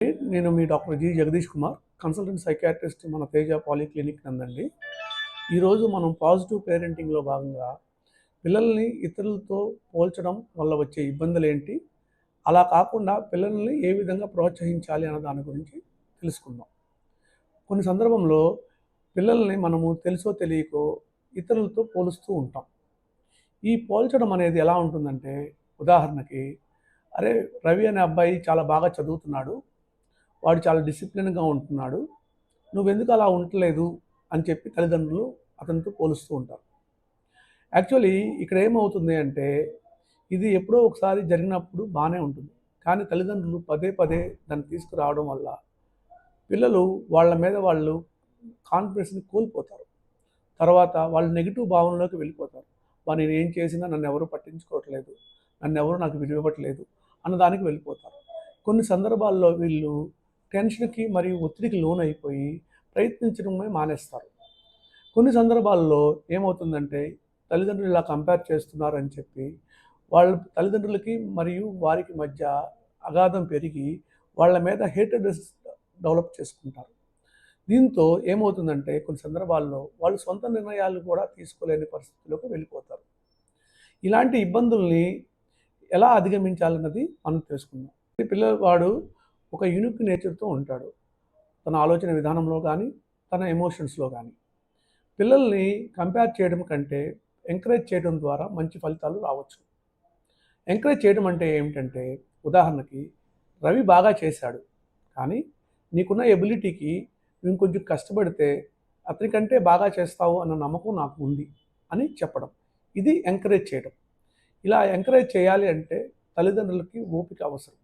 నేను మీ doctor G Jagdish Kumar consultant psychiatrist మన Teja polyclinic నందండి. ఈరోజు మనం పాజిటివ్ పేరెంటింగ్లో భాగంగా పిల్లల్ని ఇతరులతో పోల్చడం వల్ల వచ్చే ఇబ్బందులు ఏంటి అలా కాకుండా పిల్లల్ని ఏ విధంగా ప్రోత్సహించాలి అన్న దాని గురించి తెలుసుకుందాం. కొన్ని సందర్భంలో పిల్లల్ని మనము తెలుసో తెలియకో ఇతరులతో పోలుస్తూ ఉంటాం. ఈ పోల్చడం అనేది ఎలా ఉంటుందంటే ఉదాహరణకి అరే రవి అనే అబ్బాయి చాలా బాగా చదువుతున్నాడు వాడు చాలా డిసిప్లిన్గా ఉంటున్నాడు. నువ్వెందుకు అలా ఉండలేదు అని చెప్పి తల్లిదండ్రులు అతనితో పోలుస్తూ ఉంటారు. యాక్చువల్లీ ఇక్కడ ఏమవుతుంది అంటే ఇది ఎప్పుడో ఒకసారి జరిగినప్పుడు బాగానే ఉంటుంది. కానీ తల్లిదండ్రులు పదే పదే దాన్ని తీసుకురావడం వల్ల పిల్లలు వాళ్ళ మీద వాళ్ళు కాన్ఫిడెన్స్ని కోల్పోతారు. తర్వాత వాళ్ళు నెగిటివ్ భావనలోకి వెళ్ళిపోతారు. వాడు నేను ఏం చేసినా నన్ను ఎవరు పట్టించుకోవట్లేదు. నన్ను ఎవరు నాకు విలువట్లేదు అన్నదానికి వెళ్ళిపోతారు. కొన్ని సందర్భాల్లో వీళ్ళు టెన్షన్కి మరియు ఒత్తిడికి లోనైపోయి ప్రయత్నించడమే మానేస్తారు. కొన్ని సందర్భాల్లో ఏమవుతుందంటే తల్లిదండ్రులు ఇలా కంపేర్ చేస్తున్నారు అని చెప్పి వాళ్ళ తల్లిదండ్రులకి మరియు వారికి మధ్య అగాధం పెరిగి వాళ్ళ మీద హేటెడ్ డెవలప్ చేసుకుంటారు. దీంతో ఏమవుతుందంటే కొన్ని సందర్భాల్లో వాళ్ళు సొంత నిర్ణయాలు కూడా తీసుకోలేని పరిస్థితుల్లోకి వెళ్ళిపోతారు. ఇలాంటి ఇబ్బందుల్ని ఎలా అధిగమించాలన్నది మనం తెలుసుకుందాం. పిల్లవాడు ఒక యూనిక్ నేచర్తో ఉంటాడు. తన ఆలోచన విధానంలో కానీ తన ఎమోషన్స్లో కానీ పిల్లల్ని కంపేర్ చేయడం కంటే ఎంకరేజ్ చేయడం ద్వారా మంచి ఫలితాలు రావచ్చు. ఎంకరేజ్ చేయడం అంటే ఏమిటంటే ఉదాహరణకి రవి బాగా చేశాడు కానీ నీకున్న ఎబిలిటీకి నువ్వు కొంచెం కష్టపడితే అతనికంటే బాగా చేస్తావు అన్న నమ్మకం నాకు ఉంది అని చెప్పడం. ఇది ఎంకరేజ్ చేయడం. ఇలా ఎంకరేజ్ చేయాలి అంటే తల్లిదండ్రులకి ఓపిక అవసరం.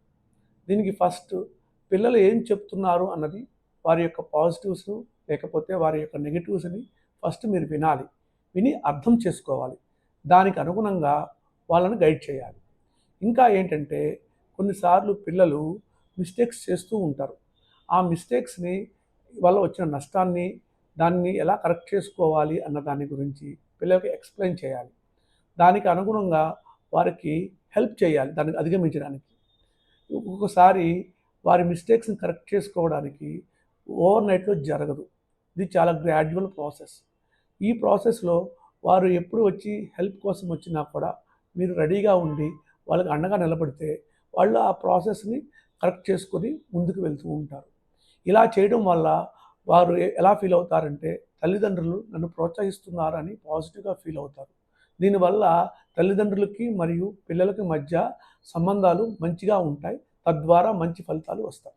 దీనికి ఫస్ట్ పిల్లలు ఏం చెప్తున్నారు అన్నది వారి యొక్క పాజిటివ్స్ లేకపోతే వారి యొక్క నెగిటివ్స్ని ఫస్ట్ మీరు వినాలి. విని అర్థం చేసుకోవాలి. దానికి అనుగుణంగా వాళ్ళని గైడ్ చేయాలి. ఇంకా ఏంటంటే కొన్నిసార్లు పిల్లలు మిస్టేక్స్ చేస్తూ ఉంటారు. ఆ మిస్టేక్స్ని వల్ల వచ్చిన నష్టాన్ని దాన్ని ఎలా కరెక్ట్ చేసుకోవాలి అన్న దాని గురించి పిల్లలకి ఎక్స్ప్లెయిన్ చేయాలి. దానికి అనుగుణంగా వారికి హెల్ప్ చేయాలి. దాన్ని అధిగమించడానికి. ఒక్కొక్కసారి వారి మిస్టేక్స్ని కరెక్ట్ చేసుకోవడానికి ఓవర్ నైట్లో జరగదు. ఇది చాలా గ్రాడ్యువల్ ప్రాసెస్. ఈ ప్రాసెస్లో వారు ఎప్పుడు వచ్చి హెల్ప్ కోసం వచ్చినా కూడా మీరు రెడీగా ఉండి వాళ్ళకి అండగా నిలబడితే వాళ్ళు ఆ ప్రాసెస్ని కరెక్ట్ చేసుకొని ముందుకు వెళ్తూ ఉంటారు. ఇలా చేయడం వల్ల వారు ఎలా ఫీల్ అవుతారంటే తల్లిదండ్రులు నన్ను ప్రోత్సహిస్తున్నారని పాజిటివ్గా ఫీల్ అవుతారు. దీనివల్ల తల్లిదండ్రులకి మరియు పిల్లలకి మధ్య సంబంధాలు మంచిగా ఉంటాయి. తద్వారా మంచి ఫలితాలు వస్తాయి.